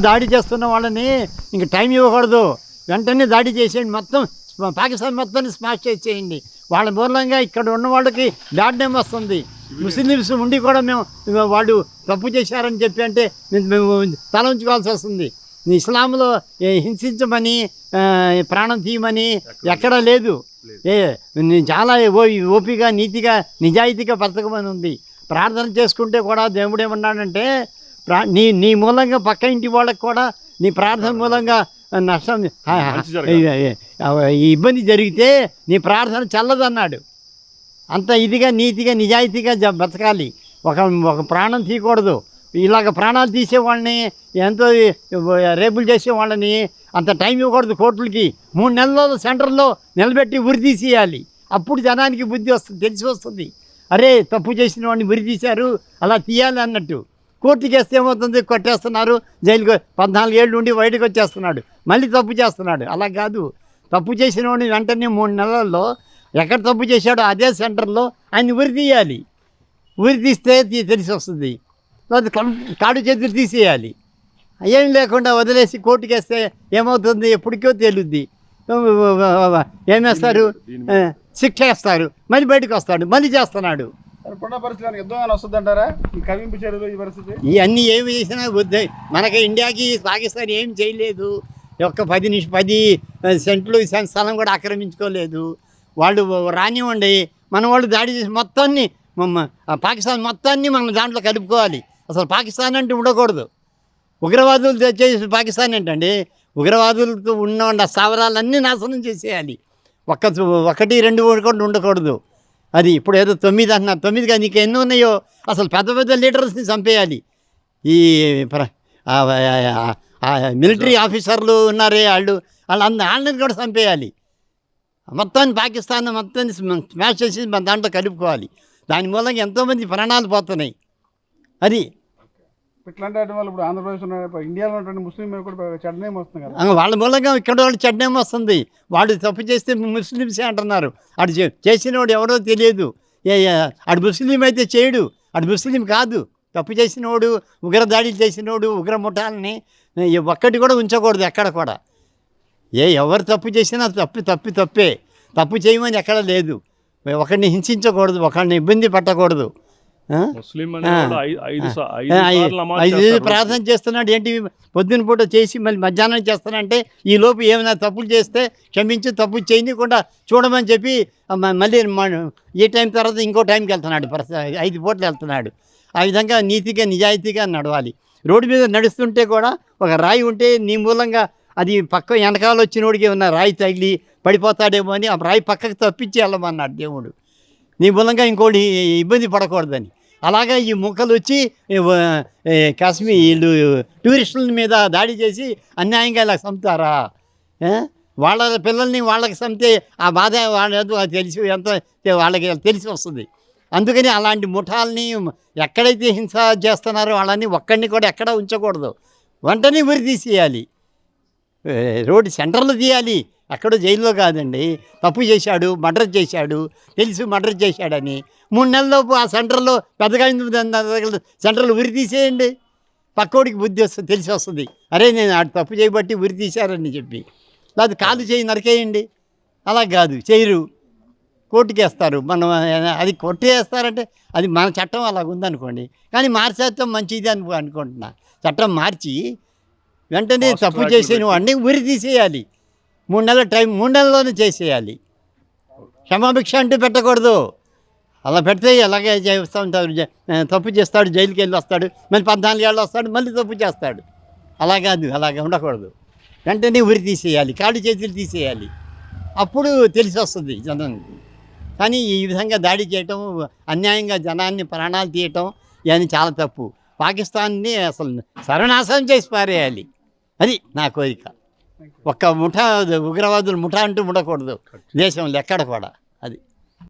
దాడి చేస్తున్న వాళ్ళని ఇంక టైం ఇవ్వకూడదు. వెంటనే దాడి చేసేయండి. మొత్తం పాకిస్తాన్ మొత్తాన్ని స్మాష్ చేసేయండి. వాళ్ళ మూలంగా ఇక్కడ ఉన్న వాళ్ళకి బ్యాడ్ నేమ్ వస్తుంది. ముస్లిమ్స్ ఉండి కూడా మేము వాళ్ళు తప్పు చేశారని చెప్పి అంటే మేము- తల ఉంచుకోవాల్సి వస్తుంది. ఇస్లాంలో హింసించమని ప్రాణం తీయమని ఎక్కడా లేదు. ఏ చాలా ఓ- ఓపిక నీతిగా నిజాయితీగా బ్రతకమని ఉంది. ప్రార్థన చేసుకుంటే కూడా దేవుడు ఏమన్నాడంటే ప్రా నీ నీ మూలంగా పక్క ఇంటి వాళ్ళకి కూడా నీ ప్రార్థన మూలంగా నష్టం ఇబ్బంది జరిగితే నీ ప్రార్థన చల్లదన్నాడు. అంత ఇదిగా నీతిగా నిజాయితీగా బతకాలి ఒక ఒక ప్రాణం తీయకూడదు. ఇలాగ ప్రాణాలు తీసే వాళ్ళని ఎంతో రేపులు చేసే వాళ్ళని అంత టైం ఇవ్వకూడదు కోర్టులకి. మూడు నెలల్లో సెంటర్లో నిలబెట్టి ఉరి తీసేయాలి. అప్పుడు జనానికి బుద్ధి వస్తుంది తెలిసి వస్తుంది. అరే తప్పు చేసిన వాడిని ఉరి తీశారు అలా తీయాలి అన్నట్టు. కోర్టుకి వేస్తే ఏమవుతుంది? కొట్టేస్తున్నారు. జైలుకి పద్నాలుగు ఏళ్ళు ఉండి బయటకు వచ్చేస్తున్నాడు. మళ్ళీ తప్పు చేస్తున్నాడు. అలా కాదు. తప్పు చేసిన వాడిని వెంటనే మూడు నెలల్లో ఎక్కడ తప్పు చేశాడో అదే సెంటర్లో ఆయన ఉరి తీయాలి. ఉరి తీస్తే తెలిసి వస్తుంది. కాడు చేతులు తీసేయాలి. ఏం లేకుండా వదిలేసి కోర్టుకి వేస్తే ఏమవుతుంది? ఎప్పటికో తేలుద్ది. ఏమేస్తారు శిక్ష వేస్తారు. మళ్ళీ బయటకు వస్తాడు. మళ్ళీ చేస్తున్నాడు. ఇప్పుడున్న యుద్ధం వస్తుందంటారా? ఈ కవింపు ఈ పరిస్థితి? ఇవన్నీ ఏమి చేసినా వద్దు మనకి ఇండియాకి పాకిస్తాన్ ఏం చేయలేదు. ఒక్క పది నిమిషం పది సెంట్లు స్థలం కూడా ఆక్రమించుకోలేదు. వాళ్ళు రానివ్వండి. మన వాళ్ళు దాడి చేసి మొత్తాన్ని పాకిస్తాన్ మొత్తాన్ని మనం దాంట్లో కలుపుకోవాలి. అసలు పాకిస్తాన్ అంటే ఉండకూడదు. ఉగ్రవాదులు తెచ్చేసి పాకిస్తాన్ ఏంటండి? ఉగ్రవాదులతో ఉన్న స్థావరాలన్నీ నాశనం చేసేయాలి. ఒక్క ఒకటి రెండు కూడా ఉండకూడదు. అది ఇప్పుడు ఏదో తొమ్మిది అంటున్నారు. తొమ్మిది కాదు నీకు ఎన్ని ఉన్నాయో? అసలు పెద్ద పెద్ద లీడర్స్ని చంపేయాలి. ఈ మిలిటరీ ఆఫీసర్లు ఉన్నారే వాళ్ళు వాళ్ళందరూ వాళ్ళని కూడా చంపేయాలి. మొత్తాన్ని పాకిస్తాన్ మొత్తాన్ని స్మాష్ చేసి మన దాంట్లో కలుపుకోవాలి. దాని మూలంగా ఎంతోమంది ప్రాణాలు పోతున్నాయి. అది ఇట్లాంటి వాటి ఇప్పుడు ఆంధ్రప్రదేశ్ ఉన్న ఇండియాలో ఉన్నటువంటి ముస్లిం కూడా చెడ్డ వస్తుంది కదా. వాళ్ళ మూలంగా ఇక్కడ వాళ్ళు చెడ్డేం వస్తుంది. వాడు తప్పు చేస్తే ముస్లిమ్సే అంటున్నారు. అటు చేసిన వాడు ఎవరో తెలియదు. ఏ అటు ముస్లిం అయితే చేయడు. అటు ముస్లిం కాదు. తప్పు చేసినోడు ఉగ్రదాడులు చేసినోడు ఉగ్ర ముఠాలని ఒక్కటి కూడా ఉంచకూడదు ఎక్కడ కూడా. ఏ ఎవరు తప్పు చేసినా తప్పు తప్పి తప్పే. తప్పు చేయమని ఎక్కడ లేదు. ఒకరిని హింసించకూడదు ఒకరిని ఇబ్బంది పెట్టకూడదు. ఐదు. ప్రార్థన చేస్తున్నాడు. ఏంటి? పొద్దున పూట చేసి మళ్ళీ మధ్యాహ్నం చేస్తానంటే ఈ లోపు ఏమైనా తప్పులు చేస్తే క్షమించి తప్పు చేయకుండా చూడమని చెప్పి మళ్ళీ ఈ టైం తర్వాత ఇంకో టైంకి వెళ్తున్నాడు. ఐదు పూటలు వెళ్తున్నాడు. ఆ విధంగా నీతిగా నిజాయితీగా నడవాలి. రోడ్డు మీద నడుస్తుంటే కూడా ఒక రాయి ఉంటే నీ మూలంగా అది పక్క వెనకాల వచ్చినోడికి ఉన్న రాయి తగిలి పడిపోతాడేమో అని ఆ రాయి పక్కకు తప్పించి వెళ్ళమన్నాడు దేవుడు. నీ మూలంగా ఇంకోటి ఇబ్బంది పడకూడదని. అలాగే ఈ ముక్కలు వచ్చి కాశ్మీర్ వీళ్ళు టూరిస్టుల మీద దాడి చేసి అన్యాయంగా ఇలా చంపుతారా? వాళ్ళ పిల్లల్ని వాళ్ళకి చంపితే ఆ బాధ వాళ్ళ తెలిసి ఎంత వాళ్ళకి తెలిసి వస్తుంది. అందుకని అలాంటి ముఠాలని ఎక్కడైతే హింస చేస్తున్నారో వాళ్ళని ఒక్కడిని కూడా ఎక్కడ ఉంచకూడదు. వెంటనే ఉరి తీసేయాలి. రోడ్డు సెంటర్లు తీయాలి. అక్కడ జైల్లో కాదండి. తప్పు చేశాడు మర్డర్ చేశాడు తెలిసి మర్డర్ చేశాడని. మూడు నెలల్లోపు ఆ సెంటర్లో పెద్దగా సెంటర్లో ఉరి తీసేయండి. పక్కోడికి బుద్ధి వస్తుంది తెలిసి వస్తుంది. అరే నేను ఆడు తప్పు చేయబట్టి ఉరి తీశారని చెప్పి. లేదా కాలు చేయి నరికేయండి. అలా కాదు చేయరు. కోర్టుకి వేస్తారు. మనం అది కొట్టి వేస్తారంటే అది మన చట్టం అలాగ ఉందనుకోండి. కానీ మార్చేస్తాం మంచిది అనుకో అనుకుంటున్నా. చట్టం మార్చి వెంటనే తప్పు చేసిన. వాడిని ఉరి తీసేయాలి. మూడు నెలల టైం మూడు నెలల్లోనే చేసేయాలి. క్షమాభిక్ష అంటూ పెట్టకూడదు. అలా పెడితే ఎలాగే చేస్తూ ఉంటారు. తప్పు చేస్తాడు జైలుకి వెళ్ళి వస్తాడు మళ్ళీ పద్నాలుగు ఏళ్ళు వస్తాడు మళ్ళీ తప్పు చేస్తాడు. అలా కాదు అలాగే ఉండకూడదు. వెంటనే ఉరి తీసేయాలి కాళ్ళు చేతులు తీసేయాలి. అప్పుడు తెలిసి వస్తుంది జనానికి కానీ ఈ విధంగా దాడి చేయటం అన్యాయంగా జనాన్ని ప్రాణాలు తీయటం ఇవన్నీ చాలా తప్పు. పాకిస్తాన్ని అసలు సర్వనాశనం చేసి పారేయాలి. అది నా కోరిక. ఒక్క ముఠా ఉగ్రవాదులు ముఠా అంటూ ఉండకూడదు దేశంలో ఎక్కడ కూడా అది.